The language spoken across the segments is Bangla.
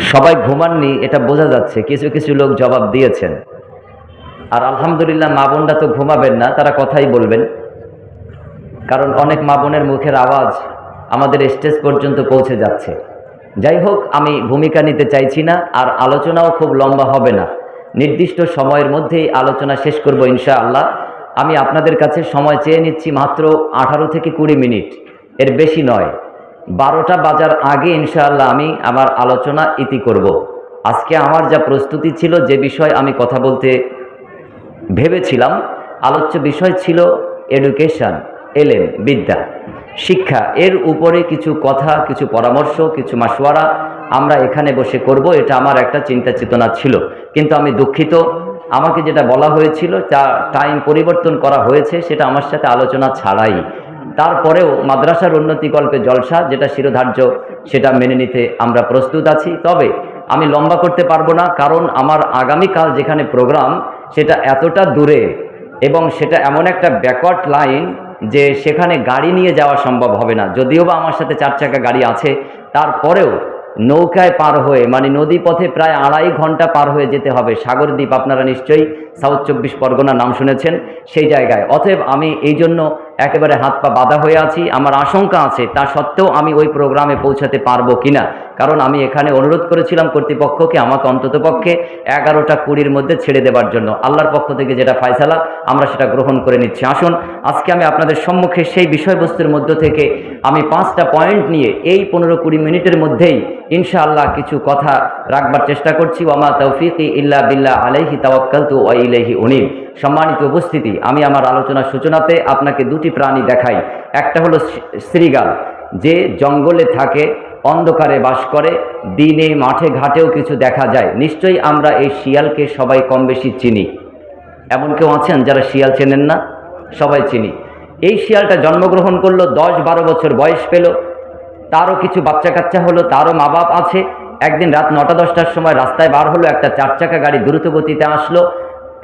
সবাই ঘুমাননি, এটা বোঝা যাচ্ছে। কিছু কিছু লোক জবাব দিয়েছেন। আর আলহামদুলিল্লাহ মা বোনরা তো ঘুমাবেন না, তারা কথাই বলবেন। কারণ অনেক মা বোনের মুখের আওয়াজ আমাদের স্টেজ পর্যন্ত পৌঁছে যাচ্ছে। যাই হোক, আমি ভূমিকা নিতে চাইছি না, আর আলোচনাও খুব লম্বা হবে না। নির্দিষ্ট সময়ের মধ্যেই আলোচনা শেষ করব ইনশা আল্লাহ আমি আপনাদের কাছে সময় চেয়ে নিচ্ছি মাত্র আঠারো থেকে কুড়ি মিনিট। এর বেশি নয়। বারোটা বাজার আগে ইনশাআল্লাহ আমি আমার আলোচনা ইতি করব। আজকে আমার যা প্রস্তুতি ছিল যে বিষয় আমি কথা বলতে ভেবেছিলাম, আলোচ্য বিষয় ছিল এডুকেশন এলেন বিদ্যা, শিক্ষা। এর উপরে কিছু কথা, কিছু পরামর্শ, কিছু মাসোয়ারা আমরা এখানে বসে করব, এটা আমার একটা চিন্তা চেতনা ছিল। কিন্তু আমি দুঃখিত। আমাকে যেটা বলা হয়েছিল তা টাইম পরিবর্তন করা হয়েছে, সেটা আমার সাথে আলোচনা ছাড়াই। তারপরেও মাদ্রাসার উন্নতি উন্নতিকল্পে জলসা, যেটা শিরোধার্য, সেটা মেনে নিতে আমরা প্রস্তুত আছি। তবে আমি লম্বা করতে পারব না, কারণ আমার আগামীকাল যেখানে প্রোগ্রাম, সেটা এতটা দূরে এবং সেটা এমন একটা ব্যাকওয়ার্ড লাইন যে সেখানে গাড়ি নিয়ে যাওয়া সম্ভব হবে না। যদিও বা আমার সাথে চার চাকা গাড়ি আছে, তারপরেও নৌকায় পার হয়ে মানে নদী পথে প্রায় আড়াই ঘণ্টা পার হয়ে যেতে হবে। সাগরদ্বীপ আপনারা নিশ্চয়ই সাউথ চব্বিশ পরগনা নাম শুনেছেন সেই জায়গায়। অতএব আমি এই জন্য একেবারে হাত পা বাঁধা হয়ে আছি, আমার আশঙ্কা আছে, তা সত্ত্বেও আমি ওই প্রোগ্রামে পৌঁছাতে পারব কিনা? কারণ আমি এখানে অনুরোধ করেছিলাম কর্তৃপক্ষকে, আমাকে অন্ততপক্ষে এগারোটা কুড়ির মধ্যে ছেড়ে দেবার জন্য। আল্লাহর পক্ষ থেকে যেটা ফায়সালা, আমরা সেটা গ্রহণ করে নিচ্ছি। আসুন, আজকে আমি আপনাদের সম্মুখে সেই বিষয়বস্তুর মধ্য থেকে আমি পাঁচটা পয়েন্ট নিয়ে এই পনেরো কুড়ি মিনিটের মধ্যেই ইনশাআল্লাহ কিছু কথা রাখবার চেষ্টা করছি। ওয়ামা তৌফিকি ইল্লা বিল্লাহ আলাইহি তাওয়াক্কালতু ওয়া ইলাইহি উনিব। সম্মানিত উপস্থিতি, আমি আমার আলোচনার সূচনাতে আপনাকে দুটি প্রাণী দেখাই। একটা হলো শ্রীগাল, যে জঙ্গলে থাকে, অন্ধকারে বাস করে, দিনে, মাঠে, ঘাটেও কিছু দেখা যায়। নিশ্চয়ই আমরা এই শিয়ালকে সবাই কম বেশি চিনি। এমন কেউ আছেন যারা শিয়াল চেনেন না? সবাই চিনি। এই শিয়ালটা জন্মগ্রহণ করল দশ বারো বছর বয়স পেল। তারও কিছু বাচ্চা কাচ্চা হলো, তারও মা বাপ আছে। একদিন রাত নটা দশটার সময় রাস্তায় বার হলো, একটা চার চাকা গাড়ি দ্রুত গতিতে আসলো,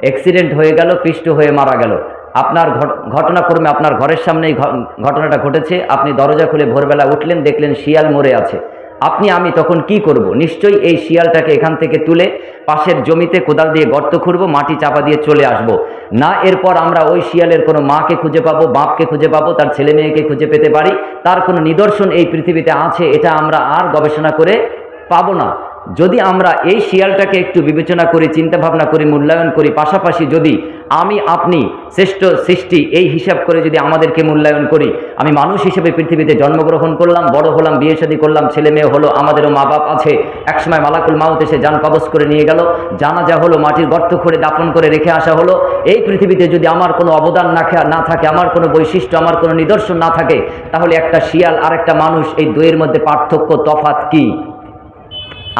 অ্যাক্সিডেন্ট হয়ে গেল, পিষ্ট হয়ে মারা গেল। আপনার ঘট- ঘটনাক্রমে আপনার ঘরের সামনেই ঘটনাটা ঘটেছে। আপনি দরজা খুলে ভোরবেলা উঠলেন, দেখলেন শিয়াল মরে আছে। আপনি, আমি তখন কি করব? নিশ্চয়ই এই শিয়ালটাকে এখান থেকে তুলে পাশের জমিতে কোদাল দিয়ে গর্ত খুঁড়ব, মাটি চাপা দিয়ে চলে আসব। না, এরপর আমরা ওই শিয়ালের কোনো মাকে খুঁজে পাবো, বাপকে খুঁজে পাবো, তার ছেলে মেয়েকে খুঁজে পেতে পারি। তার কোনো নিদর্শন এই পৃথিবীতে আছে, এটা আমরা আর গবেষণা করে পাবো না। যদি আমরা এই শিয়ালটাকে একটু বিবেচনা করি চিন্তা ভাবনা করি, মূল্যায়ন করি, পাশাপাশি যদি আমি, আপনি, শ্রেষ্ঠ সৃষ্টি এই হিসাব করে যদি আমাদেরকে মূল্যায়ন করি, আমি মানুষ হিসেবে পৃথিবীতে জন্মগ্রহণ করলাম, বড় হলাম, বিয়ে শাদী করলাম, ছেলে মেয়ে হলো, আমাদেরও মা বাপ আছে। একসময় মালাকুল মাউত এসে যান কবজ করে নিয়ে গেল, জানাজা হলো, মাটির গর্ত করে দাপন করে রেখে আসা হলো। এই পৃথিবীতে যদি আমার কোনো অবদান না না থাকে, আমার কোনো বৈশিষ্ট্য, আমার কোনো নিদর্শন না থাকে, তাহলে একটা শিয়াল আর একটা মানুষ এই দুয়ের মধ্যে পার্থক্য তফাত কি?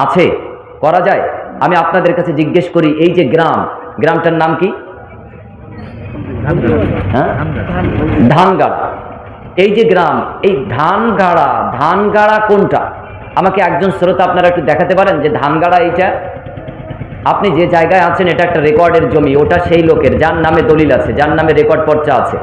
আছে, করা যায়? আমি আপনাদের কাছে জিজ্ঞেস করি, এই যে গ্রাম, গ্রামটার নাম কি? হ্যাঁ? ধানগাড়া। এই যে গ্রাম, এই ধানগাড়া ধানগাড়া কোনটা? আমাকে একজন শ্রোতা আপনারা একটু দেখাতে পারেন যে ধানগাড়া এইটা? আপনি যে জায়গায় আছেন, এটা একটা রেকর্ডের জমি, ওটা সেই লোকের, যার নামে দলিল আছে, যার নামে রেকর্ড পর্চা আছে।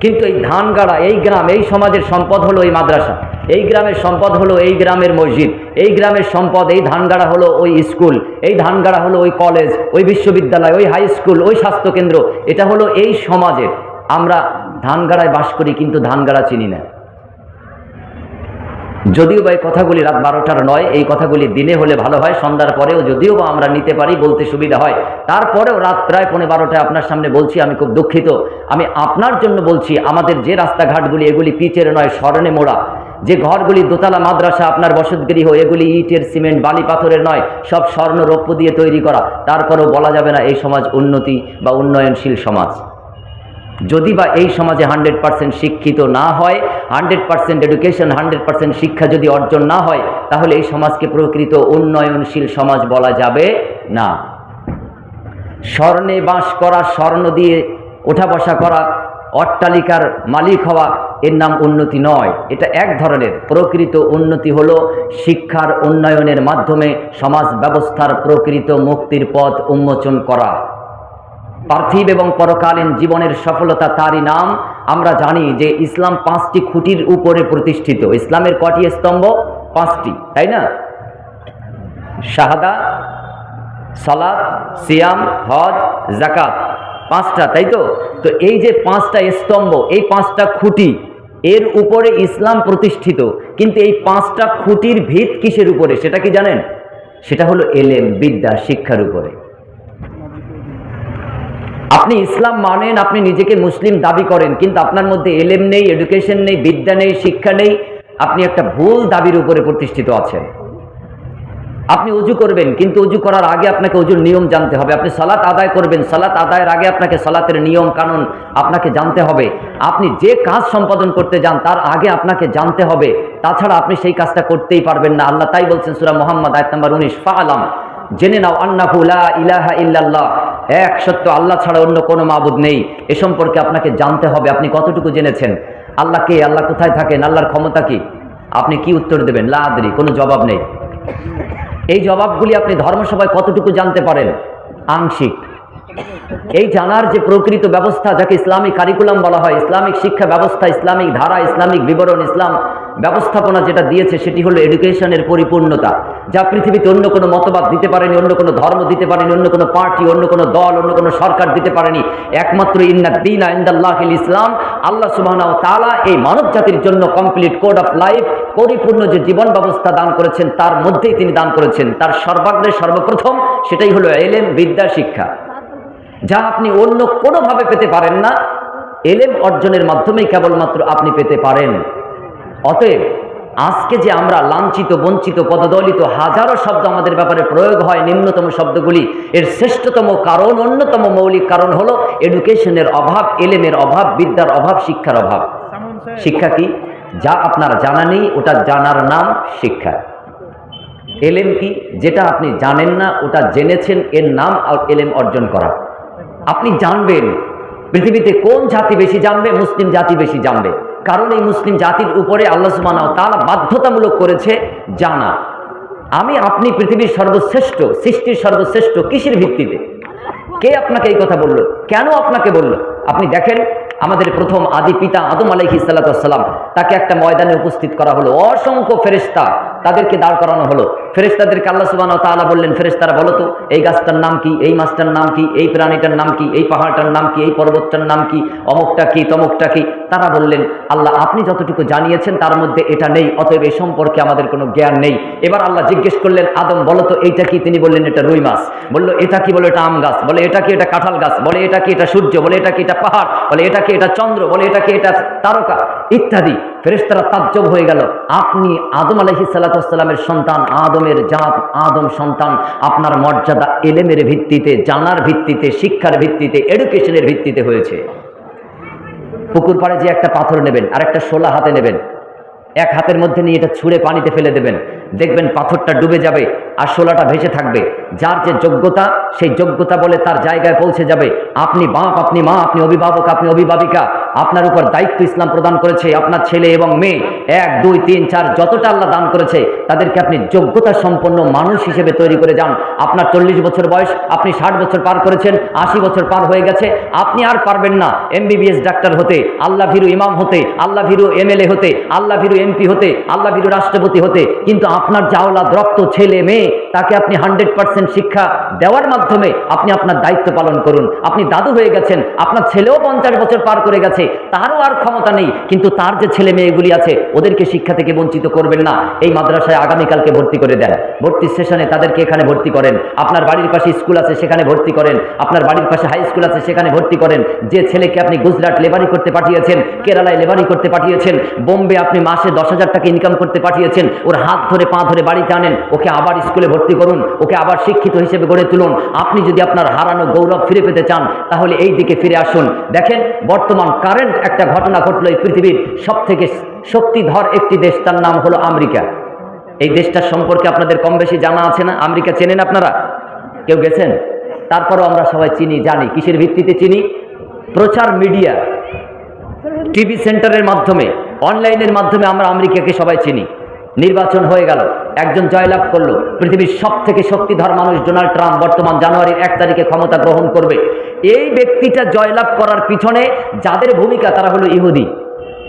কিন্তু এই ধানগাড়া, এই গ্রাম, এই সমাজের সম্পদ হলো এই মাদ্রাসা। এই গ্রামের সম্পদ হলো এই গ্রামের মসজিদ। এই গ্রামের সম্পদ, এই ধানগাড়া হলো ওই স্কুল। এই ধানগাড়া হলো ওই কলেজ, ওই বিশ্ববিদ্যালয়, ওই হাই স্কুল, ওই স্বাস্থ্যকেন্দ্র। এটা হলো এই সমাজের। আমরা ধানগাড়ায় বাস করি কিন্তু ধানগাড়া চিনি না। যদিও বা এই কথাগুলি রাত বারোটার নয়, এই কথাগুলি দিনে হলে ভালো হয়, সন্ধ্যার পরেও যদিও বা আমরা নিতে পারি, বলতে সুবিধা হয়। তারপরেও রাত প্রায় পৌনে বারোটায় আপনার সামনে বলছি, আমি খুব দুঃখিত। আমি আপনার জন্য বলছি, আমাদের যে রাস্তাঘাটগুলি, এগুলি পিচের নয় স্মরণে মোড়া। যে ঘরগুলি দোতলা মাদ্রাসা, আপনার বসতগৃহ, এগুলি ইটের সিমেন্ট, বালি পাথরের নয়, সব স্বর্ণ রৌপ্য দিয়ে তৈরি করা। তারপরেও বলা যাবে না, এই সমাজ উন্নতি বা উন্নয়নশীল সমাজ। যদি বা এই সমাজে হান্ড্রেড পার্সেন্ট শিক্ষিত না হয়, hundred percent education hundred percent শিক্ষা যদি অর্জন না হয়, তাহলে এই সমাজকে প্রকৃত উন্নয়নশীল সমাজ বলা যাবে না। স্বর্ণে বাস করা, স্বর্ণ দিয়ে ওঠা বসা করা, অট্টালিকার মালিক হওয়া, এর নাম উন্নতি নয়। এটা এক ধরনের। প্রকৃত উন্নতি হল শিক্ষার উন্নয়নের মাধ্যমে সমাজ ব্যবস্থার প্রকৃত মুক্তির পথ উন্মোচন করা। পার্থিব এবং পরকালীন জীবনের সফলতা তারই নাম। আমরা জানি যে ইসলাম পাঁচটি খুঁটির উপরে প্রতিষ্ঠিত। ইসলামের কটি স্তম্ভ? পাঁচটি, তাই না? শাহাদা সালাদ সিয়াম, হজ জাকাত পাঁচটা, তাই তো? তো এই যে পাঁচটা স্তম্ভ, এই পাঁচটা খুঁটি, এর উপরে ইসলাম প্রতিষ্ঠিত। কিন্তু এই পাঁচটা খুঁটির ভিত কিসের উপরে? সেটা কি জানেন? সেটা হলো এলেম, বিদ্যা, শিক্ষার উপরে। আপনি ইসলাম মানেন, আপনি নিজেকে মুসলিম দাবি করেন, কিন্তু আপনার মধ্যে এলেম নেই এডুকেশন নেই, বিদ্যা নেই, শিক্ষা নেই, আপনি একটা ভুল দাবির উপরে প্রতিষ্ঠিত আছেন। আপনি অজু করবেন, কিন্তু অজু করার আগে আপনাকে অজুর নিয়ম জানতে হবে। আপনি সালাত আদায় করবেন, সালাত আদায়ের আগে আপনাকে সালাতের নিয়ম কানুন আপনাকে জানতে হবে। আপনি যে কাজ সম্পাদন করতে যান, তার আগে আপনাকে জানতে হবে। তাছাড়া আপনি সেই কাজটা করতেই পারবেন না। আল্লাহ তাই বলছেন, সুরা মোহাম্মদ, আয়ত নম্বর উনিশ, ফালাম, জেনে নাও আন্না ইলাহা ইল্লাল্লাহ। এক সত্য, আল্লাহ ছাড়া অন্য কোনো মাবুদ নেই। এ সম্পর্কে আপনাকে জানতে হবে, আপনি কতটুকু জেনেছেন? আল্লাহ কে? আল্লাহ কোথায় থাকেন? আল্লাহর ক্ষমতা কি? আপনি কি উত্তর দেবেন? লাদরি কোনো জবাব নেই। এই জবাবগুলি আপনি ধর্মসভায় কতটুকু জানতে পারেন? আংশিক। এই জানার যে প্রকৃত ব্যবস্থা যাকে ইসলামিক কারিকুলাম বলা হয়, ইসলামিক শিক্ষা ব্যবস্থা, ইসলামিক ধারা, ইসলামিক বিবরণ, ইসলাম ব্যবস্থাপনা যেটা দিয়েছে সেটি হলো এডুকেশনের পরিপূর্ণতা। যা পৃথিবীতে অন্য কোনো মতবাদ দিতে পারেনি, অন্য কোনো ধর্ম দিতে পারেনি, অন্য কোনো পার্টি, অন্য কোনো দল, অন্য কোনো সরকার দিতে পারেনি। একমাত্র ইন্নাদ্দিন ইন্দাল্লাহ ইসলাম, আল্লাহ সুবাহ তালা এই মানব জাতির জন্য কমপ্লিট কোড অফ লাইফ পরিপূর্ণ যে জীবন ব্যবস্থা দান করেছেন, তার মধ্যেই তিনি দান করেছেন। তার সর্বাগ্রে সর্বপ্রথম সেটাই হলো এলেম, বিদ্যা, শিক্ষা। যা আপনি অন্য কোনোভাবে পেতে পারেন না, এলেম অর্জনের মাধ্যমেই কেবলমাত্র আপনি পেতে পারেন। অতএব, আজকে যে আমরা লাঞ্ছিত, বঞ্চিত, পদদলিত হাজারো শব্দ আমাদের ব্যাপারে প্রয়োগ হয়, নিম্নতম শব্দগুলি, এর শ্রেষ্ঠতম কারণ, অন্যতম মৌলিক কারণ হলো এডুকেশনের অভাব, এলেমের অভাব, বিদ্যার অভাব, শিক্ষার অভাব। শিক্ষা কি? যা আপনার জানা নেই, ওটা জানার নাম শিক্ষা। এলেম কি? যেটা আপনি জানেন না, ওটা জেনেছেন, এর নাম এলেম অর্জন করা। আপনি জানবেন পৃথিবীতে কোন জাতি বেশি জানবে, মুসলিম জাতি বেশি জানবে। কারণ এই মুসলিম জাতির উপরে আল্লাহ ওয়া তাআলা বাধ্যতামূলক করেছে জানা। আমি, আপনি পৃথিবীর সর্বশ্রেষ্ঠ, সৃষ্টির সর্বশ্রেষ্ঠ কিসের ভিত্তিতে? কে আপনাকে এই কথা বলল? কেন আপনাকে বলল? আপনি দেখেন, আমাদের প্রথম আদি পিতা আদম আলাইহি সাল্লাম তাকে একটা ময়দানে উপস্থিত করা হলো। অসংখ্য ফেরেশতা তাদেরকে দাঁড় করানো হলো। ফেরেশতাদেরকে আল্লাহ সুবহানাহু ওয়া তাআলা বললেন, ফেরেশতারা বলো তো, এই গাছটার নাম কি, এই মাছটার নাম কি, এই প্রাণীটার নাম কি, এই পাহাড়টার নাম কি, এই পর্বতটার নাম কি, অমুকটা কি, তমুকটা কি? তারা বললেন, আল্লাহ, আপনি যতটুকু জানিয়েছেন তার মধ্যে এটা নেই, অতএব এই সম্পর্কে আমাদের কোনো জ্ঞান নেই। এবার আল্লাহ জিজ্ঞেস করলেন, আদম, বলো তো, এইটা কি? তিনি বললেন, এটা রুই মাছ। বলল, এটা কি? বলে, এটা আম গাছ। বলে, এটা কি? এটা কাঁঠাল গাছ। বলে, এটা কি? এটা সূর্য। বলে, এটা কি? এটা পাহাড়। বলে, এটা কি? এটা চন্দ্র? বলে, এটা কি? এটা তারকা? ইত্যাদি। ফেরেশতারা তাজ্জব হয়ে গেল। আপনি আদম আলহি সাল্লাতামের সন্তান আদমের জাত, আদম, সন্তান আপনার মর্যাদা এলেমের ভিত্তিতে, জানার ভিত্তিতে, শিক্ষার ভিত্তিতে এডুকেশনের ভিত্তিতে হয়েছে। পুকুর পাড়ে যে একটা পাথর নেবেন আর একটা শোলা হাতে নেবেন, এক হাতের মধ্যে নিয়ে এটা ছুঁড়ে পানিতে ফেলে দেবেন দেখবেন পাথরটা ডুবে যাবে আর শোলাটা ভেসে থাকবে। যার যে যোগ্যতা, সেই যোগ্যতা বলে তার জায়গায় পৌঁছে যাবে। আপনি বাপ, আপনি মা, আপনি অভিভাবক, আপনি অভিভাবিকা, আপনার উপর দায়িত্ব ইসলাম প্রদান করেছে আপনার ছেলে এবং মেয়ে। এক, দুই, তিন, চার, যতটা আল্লাহ দান করেছে, তাদেরকে আপনি যোগ্যতা সম্পন্ন মানুষ হিসেবে তৈরি করে যান। আপনার চল্লিশ বছর বয়স, আপনি ষাট বছর পার করেছেন, আশি বছর পার হয়ে গেছে, আপনি আর পারবেন না। এমবিবিএস ডাক্তার হতে, আল্লাহ ভিরু ইমাম হতে, আল্লাহ ভিরু এমএলএ হতে, আল্লাহ ভিরু এমপি হতে, আল্লাহ ভিরু রাষ্ট্রপতি হতে। কিন্তু আপনার জাওলাদ রক্ত ছেলে মেয়ে তাকে আপনি হান্ড্রেড পার্সেন্ট শিক্ষা দেওয়ার মাধ্যমে আপনি আপনার দায়িত্ব পালন করুন। আপনি দাদু হয়ে গেছেন, আপনার ছেলেও পঞ্চাশ বছর পার করে গেছে, তারও আর ক্ষমতা নেই, কিন্তু তার যে ছেলে মেয়েগুলি আছে, ওদেরকে শিক্ষা থেকে বঞ্চিত করবেন না। এই মাদ্রাসায় আগামীকালকে ভর্তি করে দেন। ভর্তি সেশনে তাদেরকে এখানে ভর্তি করেন। আপনার বাড়ির পাশে স্কুল আছে, সেখানে ভর্তি করেন। আপনার বাড়ির পাশে হাই স্কুল আছে, সেখানে ভর্তি করেন। যে ছেলেকে আপনি গুজরাট লেবারি করতে পাঠিয়েছেন, কেরালায় লেবারি করতে পাঠিয়েছেন, বোম্বে আপনি মাসে দশ হাজার টাকা ইনকাম করতে পাঠিয়েছেন, ওর হাত ধরে, পা ধরে বাড়িতে আনেন, ওকে আবার স্কুলে ভর্তি করুন, ওকে আবার শিক্ষিত হিসেবে গড়ে তুলুন। আপনি যদি আপনার হারানো গৌরব ফিরে পেতে চান, তাহলে এই দিকে ফিরে আসুন। দেখেন, বর্তমান কারেন্ট একটা ঘটনা ঘটলো এই পৃথিবীর সব থেকে শক্তিধর একটি দেশ, তার নাম হলো আমেরিকা। এই দেশটার সম্পর্কে আপনাদের কম বেশি জানা আছে না? আমেরিকা চেনেন আপনারা? কেউ গেছেন? তারপরও আমরা সবাই চিনি, জানি। কিসের ভিত্তিতে চিনি? প্রচার মিডিয়া, টিভি সেন্টারের মাধ্যমে, অনলাইনের মাধ্যমে আমরা আমেরিকাকে সবাই চিনি। নির্বাচন হয়ে গেল। একজন জয়লাভ করল। পৃথিবীর সব থেকে শক্তিধর মানুষ ডোনাল্ড ট্রাম্প বর্তমান জানুয়ারির এক তারিখে ক্ষমতা গ্রহণ করবে। এই ব্যক্তিটা জয়লাভ করার পিছনে যাদের ভূমিকা তারা হলো ইহুদি।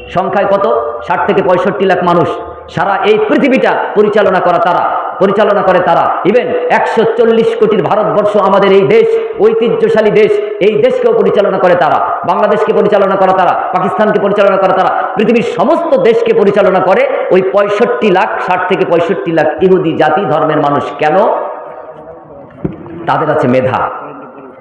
সংখ্যায় কত? ষাট থেকে পঁয়ষট্টি লাখ মানুষ। সারা এই পৃথিবীটা পরিচালনা করা তারা, পরিচালনা করে তারা। ইভেন একশো চল্লিশ কোটির ভারতবর্ষ আমাদের এই দেশ, ঐতিহ্যশালী দেশ, এই দেশকেও পরিচালনা করে তারা। বাংলাদেশকে পরিচালনা করা তারা, পাকিস্তানকে পরিচালনা করা তারা। পৃথিবীর সমস্ত দেশকে পরিচালনা করে ওই পঁয়ষট্টি লাখ, ষাট থেকে পঁয়ষট্টি লাখ ইহুদি জাতি, ধর্মের মানুষ কেন? তাদের আছে মেধা,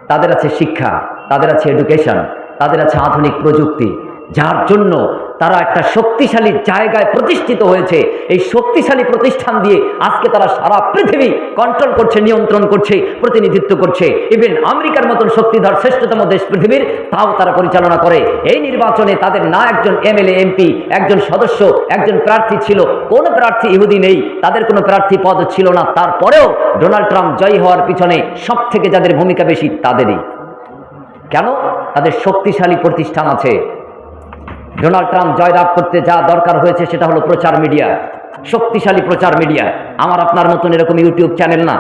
তাদের আছে শিক্ষা, তাদের আছে এডুকেশন তাদের আছে আধুনিক প্রযুক্তি। যার জন্য তারা একটা শক্তিশালী জায়গায় প্রতিষ্ঠিত হয়েছে। এই শক্তিশালী প্রতিষ্ঠান দিয়ে আজকে তারা সারা পৃথিবী কন্ট্রোল করছে, নিয়ন্ত্রণ করছে, প্রতিনিধিত্ব করছে। ইভেন আমেরিকার মতন শক্তিধর শ্রেষ্ঠতম দেশ পৃথিবীর, তাও তারা পরিচালনা করে। এই নির্বাচনে তাদের না একজন এমএলএ, এমপি, একজন সদস্য, একজন প্রার্থী ছিল। কোনো প্রার্থী ইহুদি নেই। তাদের কোনো প্রার্থী পদ ছিল না। তারপরেও ডোনাল্ড ট্রাম্প জয়ী হওয়ার পিছনে সব থেকে যাদের ভূমিকা বেশি, তাদেরই। কেন? তাদের শক্তিশালী প্রতিষ্ঠান আছে। ডোনাল্ড ট্রাম্প জয়লাভ করতে যা দরকার হয়েছে সেটা হলো প্রচার মিডিয়া। শক্তিশালী প্রচার মিডিয়া। আমার আপনার মতন এরকম ইউটিউব চ্যানেল না।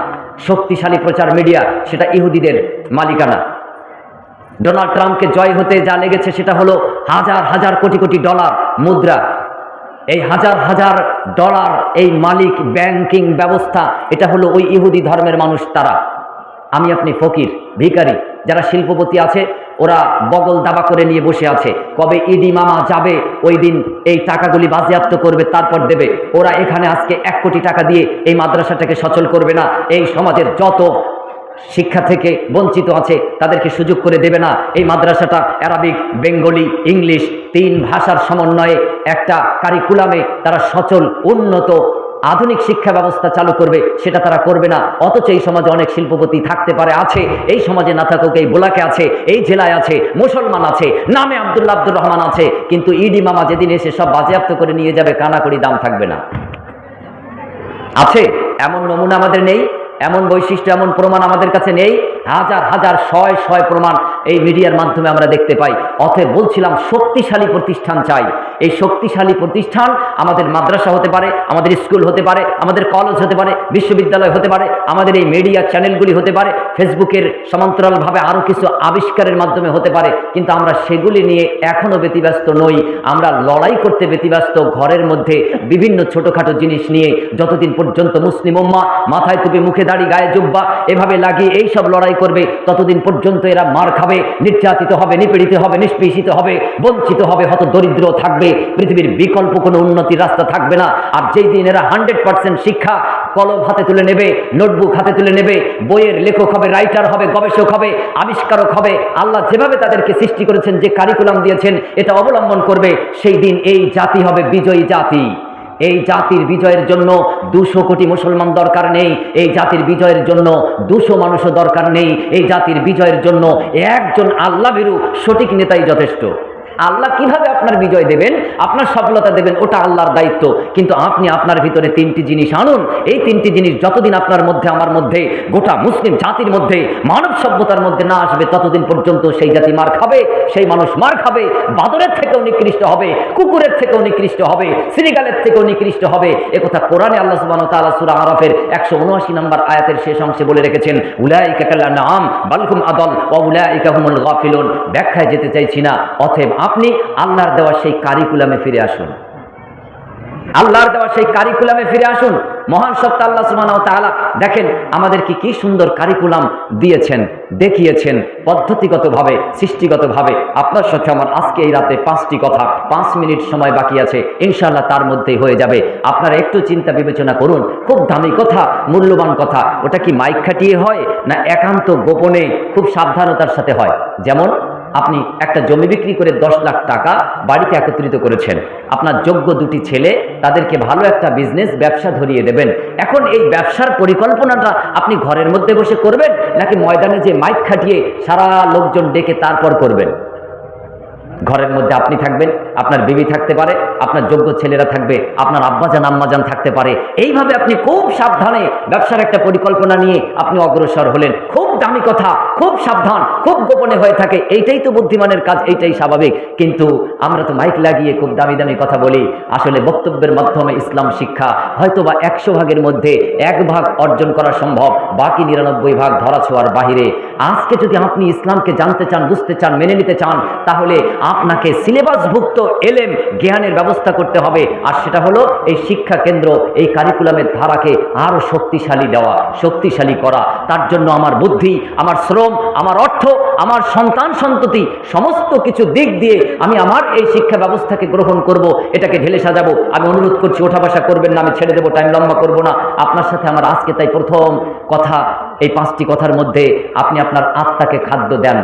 শক্তিশালী প্রচার মিডিয়া, সেটা ইহুদিদের মালিকানা। ডোনাল্ড ট্রাম্পকে জয় হতে যা লেগেছে সেটা হলো হাজার হাজার কোটি কোটি ডলার মুদ্রা। এই হাজার হাজার ডলার এই মালিক ব্যাংকিং ব্যবস্থা, এটা হলো ওই ইহুদি ধর্মের মানুষ তারা। আমি আপনি ফকির, ভিখারি, যারা শিল্পপতি আছে ওরা বগল দাবা করে নিয়ে বসে আছে। কবে ইডি মামা যাবে, ওই দিন এই টাকাগুলি বাজেয়াপ্ত করবে, তারপর দেবে। ওরা এখানে আজকে এক কোটি টাকা দিয়ে এই মাদ্রাসাটাকে সচল করবে না। এই সমাজের যত শিক্ষা থেকে বঞ্চিত আছে, তাদেরকে সুযোগ করে দেবে না। এই মাদ্রাসাটা অ্যারাবিক বেঙ্গলি, ইংলিশ, তিন ভাষার সমন্বয়ে একটা কারিকুলামে তারা সচল, উন্নত আধুনিক শিক্ষা ব্যবস্থা চালু করবে, সেটা তারা করবে না। অথচ এই সমাজে অনেক শিল্পপতি থাকতে পারে, আছে। এই সমাজে না থাকুক, এই বোলাকে আছে, এই জেলায় আছে, মুসলমান আছে, নামে আবদুল্লা আব্দুর রহমান আছে। কিন্তু ইডি মামা যেদিন এসে সব বাজেয়াপ্ত করে নিয়ে যাবে, কানাকড়ি দাম থাকবে না। আছে? এমন নমুনা আমাদের নেই। এমন বৈশিষ্ট্য, এমন প্রমাণ আমাদের কাছে নেই। হাজার হাজার, শয় শয় প্রমাণ এই মিডিয়ার মাধ্যমে আমরা দেখতে পাই। অতএব বলছিলাম, শক্তিশালী প্রতিষ্ঠান চাই। এই শক্তিশালী প্রতিষ্ঠান আমাদের মাদ্রাসা হতে পারে, আমাদের স্কুল হতে পারে, আমাদের কলেজ হতে পারে, বিশ্ববিদ্যালয় হতে পারে, আমাদের এই মিডিয়া চ্যানেলগুলি হতে পারে, ফেসবুকের সমান্তরালভাবে আরও কিছু আবিষ্কারের মাধ্যমে হতে পারে। কিন্তু আমরা সেগুলি নিয়ে এখনও ব্যতিব্যস্ত নই। আমরা লড়াই করতে ব্যতিব্যস্ত ঘরের মধ্যে বিভিন্ন ছোটোখাটো জিনিস নিয়ে যতদিন পর্যন্ত মুসলিম উম্মা মাথায় টুপি মুখে দাড়ি গায়ে জুব্বা, এভাবে লাগিয়ে এই সব লড়াই করবে, ততদিন পর্যন্ত এরা মার খাবে, নির্যাতিত হবে, নিপীড়িত হবে, নিষ্পেষিত হবে, বঞ্চিত হবে, হত দরিদ্র থাকবে, পৃথিবীর বিকল্প কোনো উন্নতির রাস্তা থাকবে না। আর যেই দিন এরা হান্ড্রেড পার্সেন্ট শিক্ষা কলম হাতে তুলে নেবে, নোটবুক হাতে তুলে নেবে, বইয়ের লেখক হবে, রাইটার হবে, গবেষক হবে, আবিষ্কারক হবে, আল্লাহ যেভাবে তাদেরকে সৃষ্টি করেছেন, যে কারিকুলাম দিয়েছেন, এটা অবলম্বন করবে, সেই দিন এই জাতি হবে বিজয়ী জাতি। এই জাতির বিজয়ের জন্য দুশো কোটি মুসলমান দরকার নেই, এই জাতির বিজয়ের জন্য দুশো মানুষও দরকার নেই, এই জাতির বিজয়ের জন্য একজন আল্লাহ বিরু সঠিক নেতাই যথেষ্ট। আল্লাহ কীভাবে আপনার বিজয় দেবেন? আপনার সফলতা দেবেন, ওটা আল্লাহর দায়িত্ব। কিন্তু আপনি আপনার ভিতরে তিনটি জিনিস আনুন। এই তিনটি জিনিস যতদিন আপনার মধ্যে, আমার মধ্যে, গোটা মুসলিম জাতির মধ্যে, মানব সভ্যতার মধ্যে না আসবে, ততদিন পর্যন্ত সেই জাতি মার খাবে, সেই মানুষ মার খাবে, বাদরের থেকেও নিকৃষ্ট হবে, কুকুরের থেকেও নিকৃষ্ট হবে, সিরিগালের থেকেও নিকৃষ্ট হবে। একথা কোরআনে আল্লাহ সুবাহ তাআলা সূরা আরাফের একশো উনআশি নম্বর আয়াতের শেষ অংশে বলে রেখেছেন, উলাইকা কাল নাম বালকুম আদল, ওয়া উলাইকা হুমুল গাফিলুন। ব্যাখ্যায় যেতে চাইছি না, অতএব আপনি আল্লাহর দেওয়া সেই কারিকুলামে ফিরে আসুন। আল্লাহর দেওয়া সেই কারিকুলামে ফিরে আসুন। মহান সত্তা আল্লাহ সুবহানাহু ওয়া তাআলা দেখেন আমাদেরকে কি সুন্দর কারিকুলাম দিয়েছেন, দেখিয়েছেন, পদ্ধতিগতভাবে, সৃষ্টিগতভাবে। আপনার সাথে আমার আজকে এই রাতে পাঁচটি কথা, পাঁচ মিনিট সময় বাকি আছে, ইনশাআল্লাহ তার মধ্যেই হয়ে যাবে। আপনারা একটু চিন্তা বিবেচনা করুন, খুব দামি কথা, মূল্যবান কথা, ওটা কি মাইক খাটিয়ে হয় না একান্ত গোপনে খুব সাবধানতার সাথে হয়? যেমন আপনি একটা জমি বিক্রি করে দশ লাখ টাকা বাড়িতে একত্রিত করেছেন। আপনার যোগ্য দুটি ছেলে, তাদেরকে ভালো একটা বিজনেস ব্যবসা ধরিয়ে দেবেন। এখন এই ব্যবসার পরিকল্পনাটা আপনি ঘরের মধ্যে বসে করবেন, নাকি ময়দানে যে মাইক খাটিয়ে সারা লোকজন ডেকে তারপর করবেন? ঘরের মধ্যে আপনি থাকবেন, আপনার বিবি থাকতে পারে, আপনার যোগ্য ছেলেরা থাকবে, আপনার আব্বাজান, আম্মাজান থাকতে পারে। এইভাবে আপনি খুব সাবধানে ব্যবসার একটা পরিকল্পনা নিয়ে আপনি অগ্রসর হলেন। খুব দামি কথা, খুব সাবধান, খুব গোপনে হয়ে থাকে, এইটাই তো বুদ্ধিমানের কাজ, এইটাই স্বাভাবিক। কিন্তু আমরা তো মাইক লাগিয়ে খুব দামি দামি কথা বলি। আসলে বক্তব্যের মাধ্যমে ইসলাম শিক্ষা হয়তো বা একশো ভাগের মধ্যে এক ভাগ অর্জন করা সম্ভব, বাকি নিরানব্বই ভাগ ধরা ছোঁয়ার বাহিরে। আজকে যদি আপনি ইসলামকে জানতে চান, বুঝতে চান, মেনে নিতে চান, তাহলে আপনাকে সিলেবাসভুক্ত এলেম জ্ঞানের ব্যবস্থা করতে হবে। আর সেটা হলো এই শিক্ষা কেন্দ্র, এই কারিকুলামের ধারাকে আরও শক্তিশালী দেওয়া, শক্তিশালী করা। তার জন্য আমার বুদ্ধি, আমার শ্রম, আমার অর্থ, আমার সন্তান সন্ততি, সমস্ত কিছু দিক দিয়ে আমি আমার এই শিক্ষা ব্যবস্থাকে গ্রহণ করব, এটাকে ঢেলে সাজাবো। আমি অনুরোধ করছি, ওঠা বসা করবেন না, আমি ছেড়ে দেবো টাইম লম্বা করব না। আপনার সাথে আমার আজকে তাই প্রথম কথা, এই পাঁচটি কথার মধ্যে আপনি আপনার আত্মাকে খাদ্য দেন।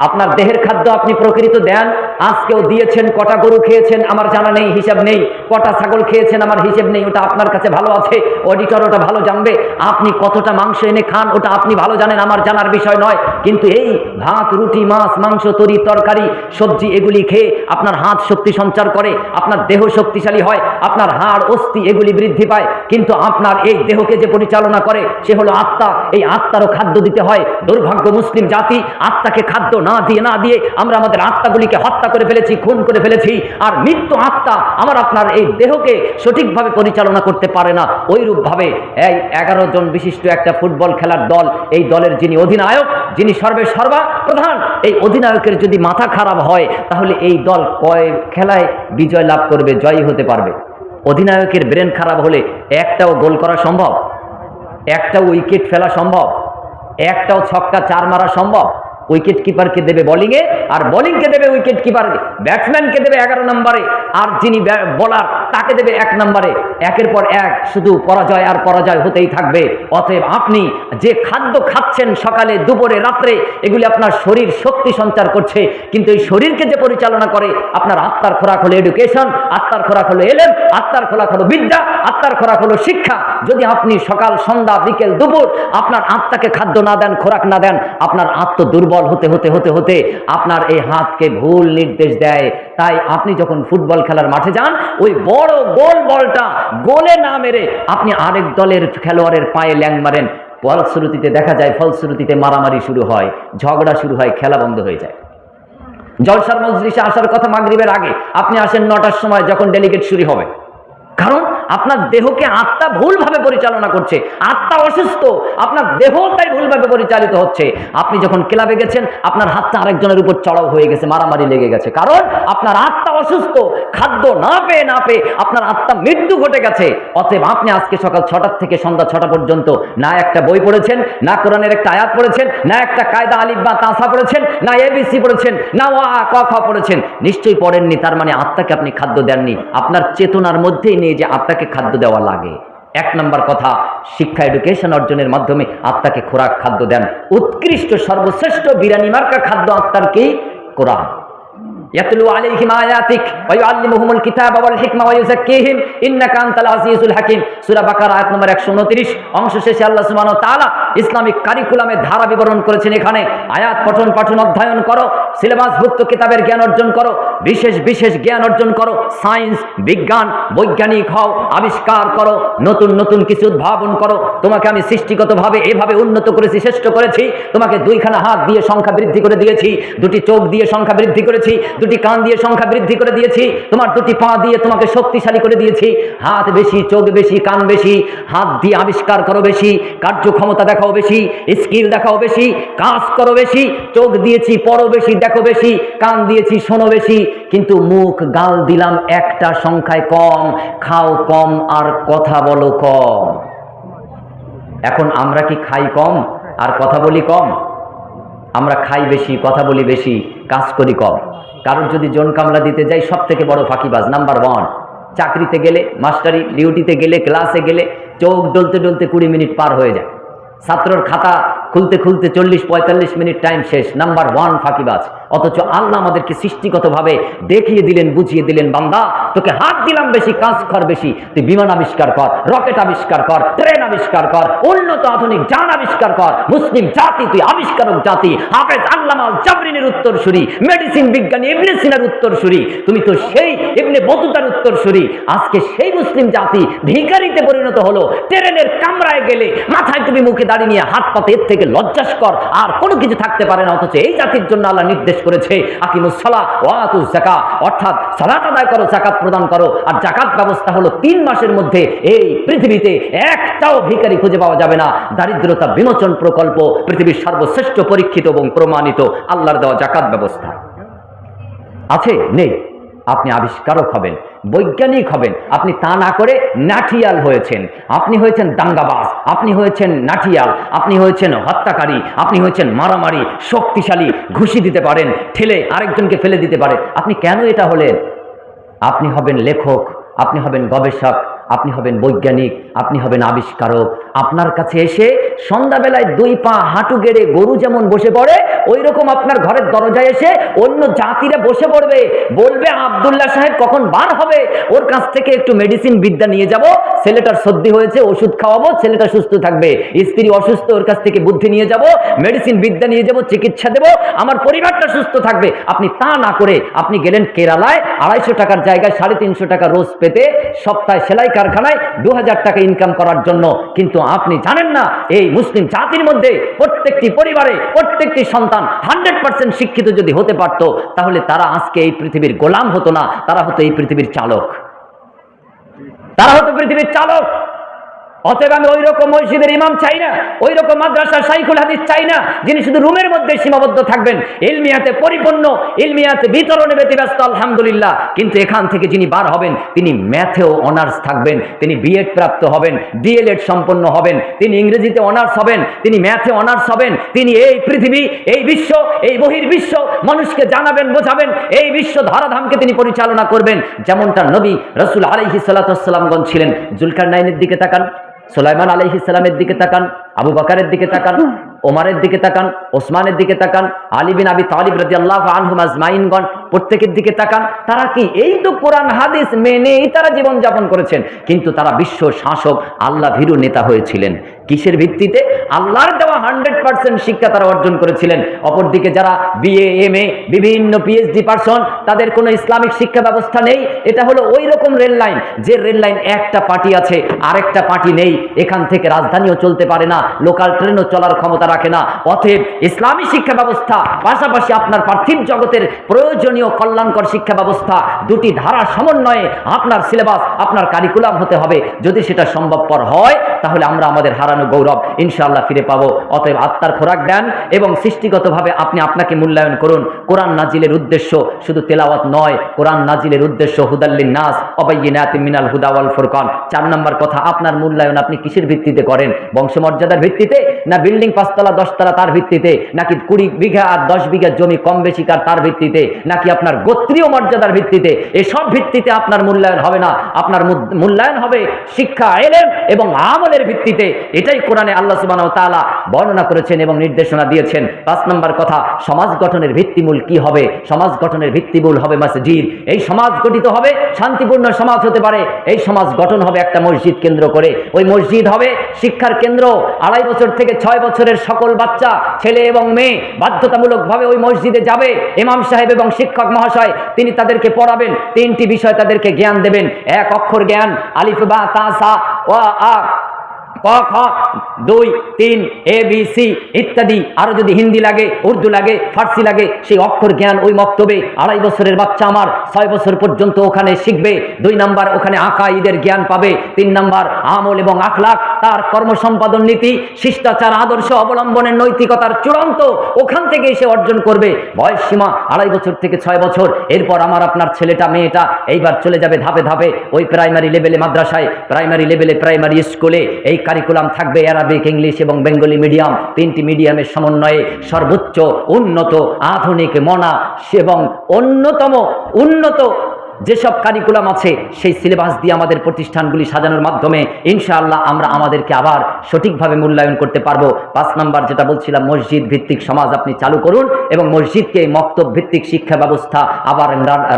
আপনার দেহের খাদ্য আপনি প্রকৃত দেন। আজকেও দিয়েছেন, কটা গরু খেয়েছেন, আমার জানা নেই, হিসাব নেই। কটা ছাগল খেয়েছেন, আমার হিসেব নেই, ওটা আপনার কাছে ভালো আছে অডিটর ওটা ভালো জানবে। আপনি কতটা মাংস এনে খান, ওটা আপনি ভালো জানেন, আমার জানার বিষয় নয়। কিন্তু এই ভাত, রুটি, মাছ, মাংস, তরি, তরকারি, সবজি, এগুলি খেয়ে আপনার হাত শক্তি সঞ্চার করে, আপনার দেহ শক্তিশালী হয়, আপনার হাড়, অস্থি, এগুলি বৃদ্ধি পায়। কিন্তু আপনার এই দেহকে যে পরিচালনা করে, সে হলো আত্মা। এই আত্মারও খাদ্য দিতে হয়। দুর্ভাগ্য মুসলিম জাতি আত্মাকে খাদ্য না দিয়ে না দিয়ে আমরা আমাদের আত্মাগুলিকে হত্যা করে ফেলেছি, খুন করে ফেলেছি, আর মৃত্যু আত্মা আমার আপনার এই দেহকে সঠিকভাবে পরিচালনা করতে পারে না। ওইরূপভাবে এই এগারো জন বিশিষ্ট একটা ফুটবল খেলার দল, এই দলের যিনি অধিনায়ক, যিনি সর্বে সর্বা প্রধান, এই অধিনায়কের যদি মাথা খারাপ হয়, তাহলে এই দল কয় খেলায় বিজয় লাভ করবে, জয়ী হতে পারবে? অধিনায়কের ব্রেন খারাপ হলে একটাও গোল করা সম্ভব? একটাও উইকেট ফেলা সম্ভব? একটাও ছক্কা চার মারা সম্ভব? উইকেট কিপারকে দেবে বোলিংয়ে আর বোলিংকে দেবে উইকেট কিপার ব্যাটসম্যানকে দেবে এগারো নম্বরে, আর যিনি বলার তাকে দেবে এক নম্বরে। একের পর এক শুধু পরাজয় আর পরাজয় হতেই থাকবে। অতএব আপনি যে খাদ্য খাচ্ছেন সকালে, দুপুরে, রাত্রে, এগুলি আপনার শরীর শক্তি সঞ্চার করছে। কিন্তু এই শরীরকে যে পরিচালনা করে, আপনার আত্মার খোরাক হলো এডুকেশন আত্মার খোরাক হলো এলেম, আত্মার খোরাক হলো বিদ্যা, আত্মার খোরাক হলো শিক্ষা। যদি আপনি সকাল, সন্ধ্যা, বিকেল, দুপুর আপনার আত্মাকে খাদ্য না দেন, খোরাক না দেন, আপনার আত্ম দুর্বল হতে হতে হতে হতে আপনার এই হাতকে ভুল নির্দেশ দেয়। তাই আপনি যখন ফুটবল খেলার মাঠে যান, ওই বড় গোল বলটা গোলে না মেরে আপনি আরেক দলের খেলোয়াড়ের পায়ে ল্যাং মারেন। ফলশ্রুতিতে দেখা যায়, ফলশ্রুতিতে মারামারি শুরু হয়, ঝগড়া শুরু হয়, খেলা বন্ধ হয়ে যায়। জলসার মজলিসে আসার কথা মাগরিবের আগে আপনি আসেন নটার সময় যখন ডেলিগেট শুরু হবে। কারণ আপনার দেহকে আত্মা ভুলভাবে পরিচালনা করছে। আত্মা অসুস্থ, আপনার দেহ তাই ভুলভাবে পরিচালিত হচ্ছে। আপনি যখন ক্লাবে গেছেন, আপনার হাতটা আরেকজনের উপর চড়াও হয়ে গেছে, মারামারি লেগে গেছে। কারণ আপনার আত্মা অসুস্থ, খাদ্য না পেয়ে না পেয়ে আপনার আত্মা মৃত্যু ঘটে গেছে। অতএব আপনি আজকে সকাল ছটার থেকে সন্ধ্যা ছটা পর্যন্ত না একটা বই পড়েছেন, না কোরআনের একটা আয়াত পড়েছেন, না একটা কায়দা আলিফ বা তাসা পড়েছেন, না এবিসি পড়েছেন, না ওয়া ক খ পড়েছেন। নিশ্চয়ই পড়েননি, তার মানে আত্মাকে আপনি খাদ্য দেননি। আপনার চেতনার মধ্যেই নেই যে আত্মাকে খাদ্য দেওয়া লাগে। এক নম্বর কথা, শিক্ষা এডুকেশন অর্জনের মাধ্যমে আত্মাকে খোরাক খাদ্য দেন। উৎকৃষ্ট সর্বশ্রেষ্ঠ বিরানি মার্কা খাদ্য আত্মার কি? কোরআন। ইয়াতলু আলাইহিম আয়াতিক ওয়া ইউআল্লিমুহুমুল কিতাবা ওয়াল হিকমা ওয়া ইউযাক্কিহিম। ইন্নাকা আনতাল আজিজুল হাকিম। সূরা বাকারা, আয়াত নম্বর 129 অংশ শেষে আল্লাহ ওয়া তাআলা ইসলামিক ধারা বিবরণ করেছেন এখানে। আয়াত পঠন, পাঠন, অধ্যয়ন করো, সিলেবাসভুক্ত কিতাবের জ্ঞান অর্জন করো, বিশেষ বিশেষ জ্ঞান অর্জন করো, সায়েন্স, বিজ্ঞান, বৈজ্ঞানিক হও, আবিষ্কার করো, নতুন নতুন কিছু উদ্ভাবন করো। তোমাকে আমি সৃষ্টিগতভাবে এভাবে উন্নত করেছি, শ্রেষ্ঠ করেছি। তোমাকে দুইখানা হাত দিয়ে সংখ্যা বৃদ্ধি করে দিয়েছি, দুটি চোখ দিয়ে সংখ্যা বৃদ্ধি করেছি দুটি কান দিয়ে সংখ্যা বৃদ্ধি করে দিয়েছি, তোমার দুটি পা দিয়ে তোমাকে শক্তিশালী করে দিয়েছি। হাত বেশি, চোখ বেশি, কান বেশি, হাত দিয়ে আবিষ্কার করো বেশি, কার্যক্ষমতা দেখাও বেশি, স্কিল দেখাও বেশি, কাজ করো বেশি, চোখ দিয়েছি, পড়ো বেশি, দেখো বেশি, কান দিয়েছি, শোনো বেশি। কিন্তু মুখ গাল দিলাম একটা সংখ্যায় কম, খাও কম আর কথা বলো কম। এখন আমরা কি খাই কম আর কথা বলি কম? আমরা খাই বেশি, কথা বলি বেশি, কাজ করি কম। কারণ যদি জোন কামলা দিতে যাই সব থেকে বড় ফাঁকিবাজ। নাম্বার ওয়ান চাকরিতে গেলে, মাস্টারি, ডিউটিতে গেলে, ক্লাসে গেলে চোখ ডলতে ডলতে কুড়ি মিনিট পার হয়ে যায়। ছাত্রর খাতা খুলতে খুলতে চল্লিশ পঁয়তাল্লিশ মিনিট টাইম শেষ। নাম্বার ওয়ান ফাঁকিবাজ। অথচ আল্লাহ আমাদেরকে সৃষ্টিগতভাবে দেখিয়ে দিলেন, বুঝিয়ে দিলেন, বান্দা, তোকে হাত দিলাম বেশি, কাজ কর বেশি। তুই বিমান আবিষ্কার কর, রকেট আবিষ্কার কর, ট্রেন আবিষ্কার কর, উন্নত আধুনিক যান আবিষ্কার কর, মুসলিম জাতি, তুই আবিষ্কারক জাতি, হাফেজ আল্লামাল জাবরিনের উত্তরসূরি মেডিসিন বিজ্ঞানী ইবনে সিনার উত্তরসূরি, তুমি তো সেই ইবনে বতুতার উত্তরসূরি। আজকে সেই মুসলিম জাতি ভিখারিতে পরিণত হলো, ট্রেনের কামরায় গেলে মাথায় তুমি মুখে দাঁড়িয়ে নিয়ে হাত পাতে এর থেকে লজ্জাস্কর, আর কোনো কিছু থাকতে পারে না, অথচ এই জাতির জন্য আল্লাহ নির্দেশ করেছে। আকিমুসলা ওয়াতু জাকা অর্থাৎ সালাত আদায় করো জাকাত প্রদান করো। আর জাকাত ব্যবস্থা হলো তিন মাসের মধ্যে এই পৃথিবীতে একটাও ভিকারি খুঁজে পাওয়া যাবে না। দারিদ্রতা বিমোচন প্রকল্প পৃথিবীর সর্বশ্রেষ্ঠ পরীক্ষিত এবং প্রমাণিত আল্লাহর দেওয়া জাকাত ব্যবস্থা। আছে? নেই। আপনি আবিষ্কারক হবেন, বৈজ্ঞানিক হবেন, আপনি তা না করে নাঠিয়াল হয়েছেন। আপনি হয়েছেন দাঙ্গাবাজ, আপনি হয়েছেন নাঠিয়াল, আপনি হয়েছেন হত্যাকারী, আপনি হয়েছেন মারামারি, শক্তিশালী, ঘুষি দিতে পারেন, ঠেলে আরেকজনকে ফেলে দিতে পারে। আপনি কেন এটা হলেন? আপনি হবেন লেখক, আপনি হবেন গবেষক আপনি হবেন বৈজ্ঞানিক, আপনি হবেন আবিষ্কারক। আপনার কাছে এসে সন্ধ্যাবেলায় দুই পা হাঁটু গেড়ে গরু যেমন বসে পড়ে ওই রকম আপনার ঘরের দরজায় এসে অন্য জাতিরা বসে পড়বে। বলবে, আবদুল্লাহ সাহেব, কখন বার হবে? ওর কাছ থেকে একটু মেডিসিন বিদ্যা নিয়ে যাব। ছেলেটার সর্দি হয়েছে, ওষুধ খাওয়াবো, ছেলেটা সুস্থ থাকবে। স্ত্রী অসুস্থ, ওর কাছ থেকে বুদ্ধি নিয়ে যাব মেডিসিন বিদ্যা নিয়ে যাব, চিকিৎসা দেব, আমার পরিবারটা সুস্থ থাকবে। আপনি তা না করে আপনি গেলেন কেরালায়, আড়াইশো টাকার জায়গায় সাড়ে তিনশো টাকা রোজ পেতে সপ্তাহে সেলাই কারখানায় দু হাজার টাকা ইনকাম করার জন্য। কিন্তু আপনি জানেন না, এই মুসলিম জাতির মধ্যে প্রত্যেকটি পরিবারে প্রত্যেকটি সন্তান হান্ড্রেড পার্সেন্ট শিক্ষিত যদি হতে পারত, তাহলে তারা আজকে এই পৃথিবীর গোলাম হতো না, তারা হতো এই পৃথিবীর চালক। তারা হতো পৃথিবীর চালক। অতএব আমি ওই রকম মসজিদের ইমাম চাই না ওই রকম মাদ্রাসার সাইকুল হাদিস চাই না, যিনি শুধু রুমের মধ্যে সীমাবদ্ধ থাকবেন। ইলমিয়াতে পরিপূর্ণ, ইলমিয়াতে বিতরণে ব্যতিব্যস্ত, আলহামদুলিল্লাহ। কিন্তু এখান থেকে যিনি বার হবেন, তিনি ম্যাথেও অনার্স থাকবেন, তিনি বিএড প্রাপ্ত হবেন, ডিএলএড সম্পন্ন হবেন, তিনি ইংরেজিতে অনার্স হবেন, তিনি ম্যাথে অনার্স হবেন, তিনি এই পৃথিবী, এই বিশ্ব, এই বহির্বিশ্ব মানুষকে জানাবেন, বোঝাবেন, এই বিশ্ব ধারাধামকে তিনি পরিচালনা করবেন। যেমনটা নবী রসুল আলহি সাল্লাতামগণ ছিলেন। জুলকার নাইনের দিকে তাকান। সোলাইমান আলহি ইসলামের দিকে তাকান। আবু বাকারের দিকে তাকান, ওমারের দিকে তাকান, ওসমানের দিকে তাকান আলিবিন আবি তালিব রাজি আল্লাহ আনহুম আজমাইনগণ প্রত্যেকের দিকে তাকান, তারা কি এই তো কোরআন, হাদিস মেনেই তারা জীবন যাপন করেছেন? কিন্তু তারা বিশ্ব শাসক, আল্লাহ ভীরু নেতা হয়েছিলেন। কিসের ভিত্তিতে? আল্লাহর দেওয়া হান্ড্রেড পার্সেন্ট শিক্ষা তারা অর্জন করেছিলেন। অপরদিকে যারা বিএ, এম, এ, বিভিন্ন পিএইচডি পার্সন, তাদের কোনো ইসলামিক শিক্ষা ব্যবস্থা নেই। এটা হলো ওই রকম রেল লাইন যে রেল লাইন একটা পার্টি আছে, আরেকটা পার্টি নেই। এখান থেকে রাজধানীও চলতে পারে না। লোকাল ট্রেনও চলার ক্ষমতা রাখে না। অতএব ইসলামী শিক্ষা ব্যবস্থা পাশাপাশি আপনার পার্থিব জগতের প্রয়োজনীয় কল্যাণকর শিক্ষা ব্যবস্থা দুটি ধারা সমন্বয়ে আপনার সিলেবাস, আপনার কারিকুলাম হতে হবে। যদি সেটা সম্ভবপর হয়, তাহলে আমরা আমাদের হারানো গৌরব ইনশাআল্লাহ ফিরে পাবো। অতএব আত্মার খোরাক দেন এবং সৃষ্টিগতভাবে আপনি আপনাকে মূল্যায়ন করুন। কোরআন নাজিলের উদ্দেশ্য শুধু তেলাওয়াত নয়, কোরআন নাজিলের উদ্দেশ্য হুদাল্লিন নাস অবাইনাত মিনাল হুদাওয়াল ফুরকান। চার নম্বর কথা, আপনার মূল্যায়ন আপনি কিসের ভিত্তিতে করেন? বংশমর্যাদার ভিত্তিতে, না বিল্ডিং পাঁচতলা, দশতলা তার ভিত্তিতে, নাকি কুড়ি বিঘা আর দশ বিঘা জমি কম বেশি কার তার ভিত্তিতে, নাকি আপনার গোত্রীয় মর্যাদার ভিত্তিতে, এসব ভিত্তিতে আপনার মূল্যায়ন হবে না। আপনার মূল্যায়ন হবে শিক্ষা এলেম এবং আমলের ভিত্তিতে। এটাই কোরআনে আল্লাহ সুবাহ তাআলা বর্ণনা করেছেন এবং নির্দেশনা দিয়েছেন। পাঁচ নম্বর কথা, সমাজ গঠনের ভিত্তিমূল কি হবে? সমাজ গঠনের ভিত্তিমূল হবে মসজিদ। এই সমাজ গঠিত হবে, শান্তিপূর্ণ সমাজ হতে পারে। এই সমাজ গঠন হবে একটা মসজিদ কেন্দ্র করে। ওই মসজিদ হবে শিক্ষার কেন্দ্র। আড়াই বছর থেকে ছয় বছরের সকল বাচ্চা, ছেলে এবং মেয়ে বাধ্যতামূলকভাবে ওই মসজিদে যাবে। ইমাম সাহেব এবং শিক্ষক মহাশয়, তিনি তাদেরকে পড়াবেন, তিনটি বিষয় তাদেরকে জ্ঞান দেবেন। এক অক্ষর জ্ঞান, আলিফ বা তা সা, ওয়া, আ দুই, তিন, এ, বি, সি ইত্যাদি। আরও যদি হিন্দি লাগে, উর্দু লাগে, ফার্সি লাগে, সেই অক্ষর জ্ঞান ওই মক্তবে। আড়াই বছরের বাচ্চা আমার, ছয় বছর পর্যন্ত ওখানে শিখবে। দুই নাম্বার ওখানে আঁকা ঈদের জ্ঞান পাবে। তিন নাম্বার আমল এবং আখলাক তার কর্ম সম্পাদন নীতি, শিষ্টাচার, আদর্শ অবলম্বনের নৈতিকতার চূড়ান্ত। ওখান থেকে এসে অর্জন করবে। বয়স সীমা, আড়াই বছর থেকে ছয় বছর। এরপর আমার আপনার ছেলেটা, মেয়েটা এইবার চলে যাবে ধাপে ধাপে ওই প্রাইমারি লেভেলে মাদ্রাসায়। প্রাইমারি লেভেলে প্রাইমারি স্কুলে এই কারিকুলাম থাকবে অ্যারাবিক ইংলিশ এবং বেঙ্গলি মিডিয়াম তিনটি মিডিয়ামের সমন্বয়ে সর্বোচ্চ, উন্নত, আধুনিক, মনা এবং অন্যতম, উন্নত যেসব কারিকুলাম আছে, সেই সিলেবাস দিয়ে আমাদের প্রতিষ্ঠানগুলি সাজানোর মাধ্যমে ইনশাআল্লাহ আমরা আমাদেরকে আবার সঠিকভাবে মূল্যায়ন করতে পারব। পাঁচ নাম্বার যেটা বলছিলাম, মসজিদ ভিত্তিক সমাজ আপনি চালু করুন এবং মসজিদকে মক্তব ভিত্তিক শিক্ষা ব্যবস্থা আবার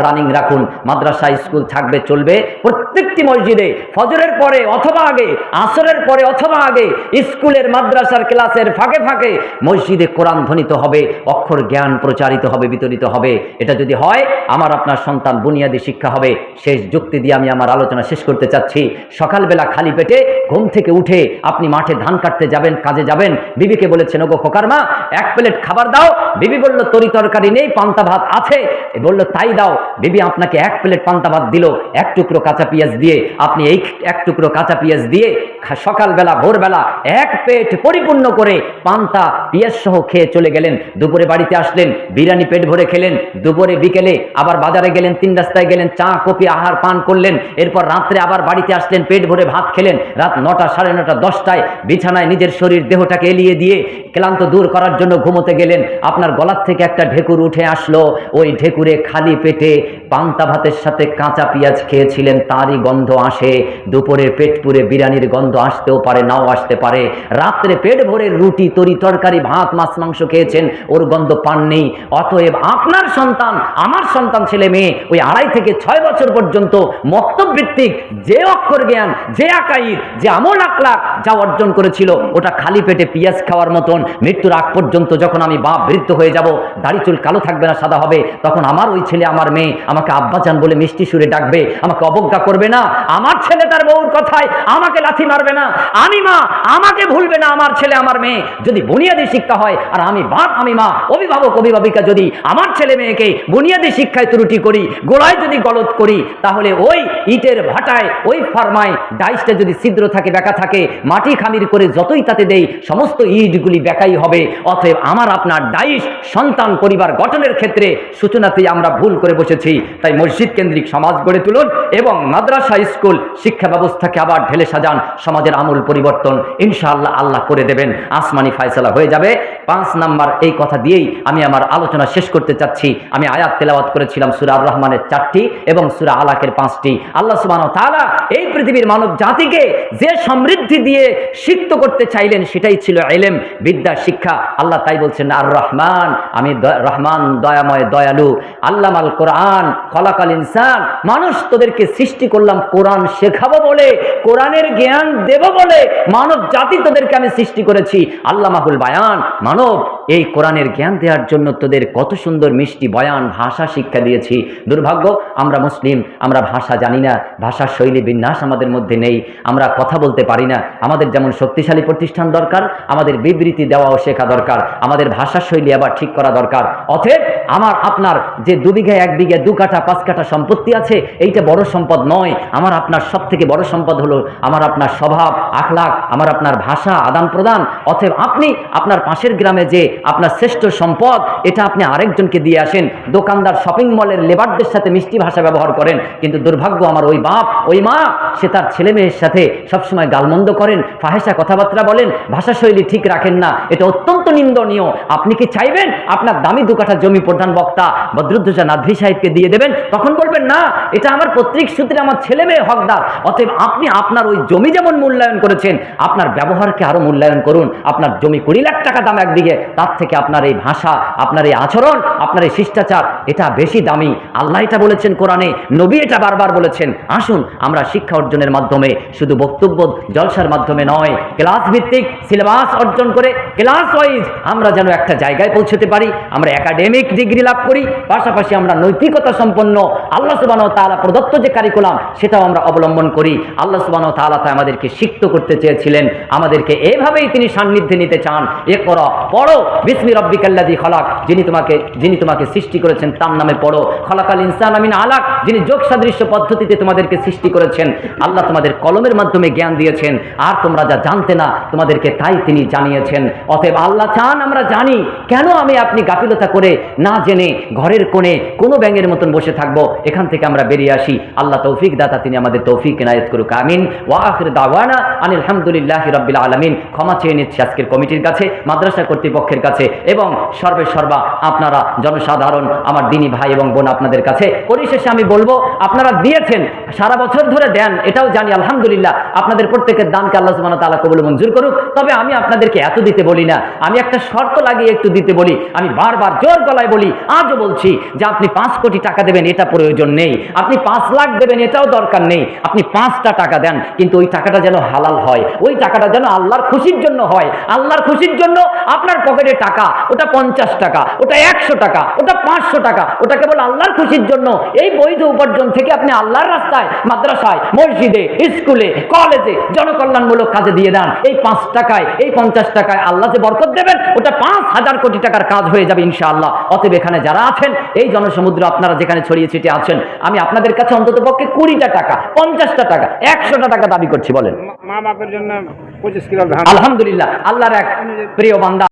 রানিং রাখুন। মাদ্রাসা, স্কুল থাকবে, চলবে। প্রত্যেকটি মসজিদে ফজরের পরে অথবা আগে, আসরের পরে অথবা আগে, স্কুলের মাদ্রাসার ক্লাসের ফাঁকে ফাঁকে মসজিদে কোরআন ধ্বনিত হবে, অক্ষর জ্ঞান প্রচারিত হবে, বিতরিত হবে। এটা যদি হয়, আমার আপনার সন্তান বুনিয়াদী শিক্ষা হবে। শেষ যুক্তি দিয়ে আমি আমার আলোচনা শেষ করতে চাচ্ছি। সকালবেলা খালি পেটে ঘুম থেকে উঠে আপনি মাঠে ধান কাটতে যাবেন, কাজে যাবেন। বিবিকে বলেছেন, ওগো খোকার মা এক প্লেট খাবার দাও। বিবি বলল, তরি তরকারি নেই, পান্তা ভাত আছে। বলল, তাই দাও। বিবি আপনাকে এক প্লেট পান্তা ভাত দিল, এক টুকরো কাঁচা পেঁয়াজ দিয়ে। আপনি এই এক টুকরো কাঁচা পেঁয়াজ দিয়ে সকালবেলা, ভোরবেলা এক পেট পরিপূর্ণ করে পান্তা, পেঁয়াজ সহ খেয়ে চলে গেলেন। দুপুরে বাড়িতে আসলেন, বিরিয়ানি পেট ভরে খেলেন। দুপুরে বিকেলে আবার বাজারে গেলেন, তিন রাস্তায় চা, কফি, আহার, পান করলেন, এরপর রাত্রে আবার বাড়িতে আসলেন, পেট ভরে ভাত খেলেন। রাত নটা, সাড়ে নটা, দশটায় বিছানায় নিজের শরীর দেহটাকে এলিয়ে দিয়ে ক্লান্ত দূর করার জন্য ঘুমোতে গেলেন। আপনার গলার থেকে একটা ঢেকুর উঠে আসলো। ওই ঢেকুরে খালি পেটে পান্তা ভাতের সাথে কাঁচা পেঁয়াজ খেয়েছিলেন, তারই গন্ধ আসে। দুপুরে পেট পুরে বিরিয়ানির গন্ধ আসতেও পারে, নাও আসতে পারে। রাত্রে পেট ভরে রুটি, তরি, তরকারি, ভাত, মাছ, মাংস খেয়েছেন, ওর গন্ধ পাননি। অতএব আপনার সন্তান, আমার সন্তান ছেলে মেয়ে, ওই আড়াই থেকে ছয় বছর পর্যন্ত মক্তবৃত্তিক যে অক্ষর জ্ঞান, যে আকাইর যে আমল আকলাক যা অর্জন করেছিল, ওটা খালি পেটে পিঁয়াজ খাওয়ার মতন মৃত্যুর আগ পর্যন্ত যখন আমি বাপ বৃদ্ধ হয়ে যাব, দাড়ি চুল কালো থাকবে না, সাদা হবে, তখন আমার ওই ছেলে, আমার মেয়ে আমাকে আব্বাচান বলে মিষ্টি সুরে ডাকবে, আমাকে অবজ্ঞা করবে না। আমার ছেলে তার বউর কথায় আমাকে লাথি মারবে না। আমি মা, আমাকে ভুলবে না আমার ছেলে, আমার মেয়ে। যদি বুনিয়াদী শিক্ষা হয়, আর আমি বাপ, আমি মা, অভিভাবক, অভিভাবিকা যদি আমার ছেলে মেয়েকে বুনিয়াদী শিক্ষায় ত্রুটি করি, গোড়ায় যদি গলত করি, তাহলে ওই ইটের ভাটায়, ওই ফার্মায় ডাইসটা যদি ছিদ্র থাকে, বেঁকা থাকে, মাটি খামির করে যতই তাতে দেই, সমস্ত ইটগুলি বেকাই হবে। অতএব আমার আপনার ডাইস সন্তান পরিবার গঠনের ক্ষেত্রে সূচনাতেই আমরা ভুল করে বসেছি। তাই মসজিদ কেন্দ্রিক সমাজ গড়ে তুলুন এবং মাদ্রাসা, স্কুল, শিক্ষা ব্যবস্থাকে আবার ঢেলে সাজান, সমাজের আমূল পরিবর্তন ইনশাআল্লাহ আল্লাহ করে দেবেন। আসমানি ফায়সালা হয়ে যাবে। পাঁচ নাম্বার এই কথা দিয়েই আমি আমার আলোচনা শেষ করতে চাচ্ছি। আমি আয়াত তেলাওয়াত করেছিলাম সুরা আর রহমানের চারটি। এবং সুরা আলাকের পাঁচটি। আল্লাহ সুবাহ তাআলা এই পৃথিবীর মানব জাতিকে যে সমৃদ্ধি দিয়ে সিক্ত করতে চাইলেন, সেটাই ছিল এলেম বিদ্যা, শিক্ষা। আল্লাহ তাই বলছেন, আর রহমান, আমি রহমান, দয়াময়, দয়ালু। আল্লাহ আল কোরআন, খলাকাল ইনসান। মানুষ তোদেরকে সৃষ্টি করলাম কোরআন শেখাবো বলে, কোরআনের জ্ঞান দেব বলে, মানব জাতি তোদেরকে আমি সৃষ্টি করেছি। আল্লাহ মাহুল বায়ান, মানব, এই কোরআনের জ্ঞান দেওয়ার জন্য তোদের কত সুন্দর মিষ্টি বয়ান, ভাষা শিক্ষা দিয়েছি। দুর্ভাগ্য আমরা মুসলিম, আমরা ভাষা জানি না, ভাষার শৈলী বিন্যাস আমাদের মধ্যে নেই, আমরা কথা বলতে পারি না, আমাদের যেমন শক্তিশালী প্রতিষ্ঠান দরকার, আমাদের বিবৃতি দেওয়াও শেখা দরকার, আমাদের ভাষার শৈলী আবার ঠিক করা দরকার, অতএব আমার, আপনার যে দু বিঘা, এক বিঘা, দু পাঁচ কাঠা সম্পত্তি আছে, এইটা বড় সম্পদ নয়, আমার আপনার সব থেকে বড় সম্পদ হলো আমার আপনার স্বভাব আখলাক আমার আপনার ভাষা আদান প্রদান, অতএব আপনি আপনার পাশের গ্রামে যে আপনার শ্রেষ্ঠ সম্পদ, এটা আপনি আরেকজনকে দিয়ে আসেন, দোকানদার শপিং মলের লেবারদের সাথে মিষ্টি ভাষা ব্যবহার করেন, কিন্তু দুর্ভাগ্য আমার ওই বাপ, ওই মা, সে তার ছেলে মেয়ের সাথে সবসময় গালমন্দ করেন ফাহেসা কথাবার্তা বলেন, ভাষাশৈলী ঠিক রাখেন না। এটা অত্যন্ত নিন্দনীয়। আপনি কি চাইবেন? আপনার দামি দু কাঠা জমি প্রধান বক্তা বদরুদ্দোজা নাদভি সাহেবকে দিয়ে দেবেন? তখন বলবেন, না, এটা আমার পৈতৃক সূত্রে আমার ছেলে মেয়ে হকদার। অতএব আপনি আপনার ওই জমি যেমন মূল্যায়ন করেছেন, আপনার ব্যবহারকে আরও মূল্যায়ন করুন। আপনার জমি কুড়ি লাখ টাকা দাম একদিকে, তার থেকে আপনার এই ভাষা, আপনার এই আচরণ, আপনার এই শিষ্টাচার, এটা বেশি দামি। আল্লাহ এটা বলেছেন কোরআনে নবী এটা বারবার বলেছেন। আসুন, আমরা শিক্ষা অর্জনের মাধ্যমে, শুধু বক্তব্য জলসার মাধ্যমে নয়, ক্লাস ভিত্তিক সিলেবাস অর্জন করে, ক্লাস ওয়াইজ আমরা যেন একটা জায়গায় পৌঁছতে পারি, আমরা একাডেমিক ডিগ্রি লাভ করি, পাশাপাশি আমরা নৈতিকতা সম্পন্ন, আল্লাহ সুবান তাআলা প্রদত্ত যে কারিকুলাম সেটাও আমরা অবলম্বন করি। আল্লাহ সুবান তাআলা তাই আমাদেরকে সিক্ত করতে চেয়েছিলেন, আমাদেরকে এভাবেই তিনি সান্নিধ্যে নিতে চান। এ করো পড়ো, বিসমি রব্বিকাল্লাদি খলাক, যিনি তোমাকে যিনি তোমাকে সৃষ্টি করেছেন, তার নামে পড়ো। খলাকাল ইনসান আমিন আলাক, যিনি যোগ সাদৃশ্য পদ্ধতিতে তোমাদেরকে সৃষ্টি করেছেন। আল্লাহ তোমাদের কলমের মাধ্যমে জ্ঞান দিয়েছেন। আর তোমরা যা জানতে না, তোমাদেরকে তাই তিনি জানিয়েছেন। অতএব আল্লাহ চান আমরা জানি, কেন আমি আপনি গাফিলতা করে না জেনে ঘরের কোণে কোনো ব্যাঙের মতন বসে থাকব? এখান থেকে আমরা বেরিয়ে আসি। আল্লাহ তৌফিক দাতা, তিনি আমাদের তৌফিক এনায়ত করুক। আমিন। ওয়া আখির দাওয়ানা আনিল হামদুলিল্লাহ রাব্বিল আলামিন। ক্ষমা চেয়ে নিচ্ছি আজকের কমিটির কাছে, মাদ্রাসা কর্তৃপক্ষের কাছে এবং সর্বে সর্বা আপনারা জনসাধারণ, আমার দিনী ভাই এবং বোন আপনাদের কাছে। পরিশেষে আমি বলব, আপনারা দিয়েছেন, সারা বছর ধরে দেন, এটাও জানি, আলহামদুলিল্লাহ, আপনাদের প্রত্যেকের দানকে আল্লাহ ওয়া তাআলা কবুল মঞ্জুর করুক। তবে আমি আপনাদেরকে এত দিতে বলি না, আমি একটা শর্ত লাগিয়ে একটু দিতে বলি, আমি বারবার জোর গলায় বলি, আজও বলছি যে আপনি পাঁচ কোটি টাকা দেবেন, এটা প্রয়োজন নেই। আপনি পাঁচ লাখ দেবেন, এটাও দরকার নেই। আপনি পাঁচটা টাকা দেন, কিন্তু ওই টাকাটা যেন হালাল হয়, ওই টাকাটা যেন আল্লাহর খুশির জন্য হয়। আল্লাহর খুশির জন্য আপনার পকেটে টাকা, ওটা পঞ্চাশ টাকা, ওটা একশো টাকা, ওটা পাঁচশো টাকা ওটা কেবল আল্লাহর খুশির জন্য। এই বৈধ উপার্জন থেকে আপনি আল্লাহর রাস্তায় মাদ্রাসায় মসজিদে স্কুলে কলেজে জনকল্যাণমূলক কাজে দিয়ে দেন। এই পাঁচ টাকায় এই পঞ্চাশ টাকায় আল্লাহ যে বরকত দেবেন ওটা পাঁচ হাজার কোটি টাকার কাজ হয়ে যাবে ইনশাআল্লাহ। অতএব এখানে যারা আছেন এই জনসমুদ্র আপনারা যেখানে ছড়িয়ে ছিটিয়ে আছেন আমি আপনাদের কাছে অন্তত পক্ষে কুড়িটা টাকা পঞ্চাশটা টাকা একশোটা টাকা দাবি করছি বলেন। মা বাপের জন্য আলহামদুলিল্লাহ আল্লাহর এক প্রিয় বান্দা।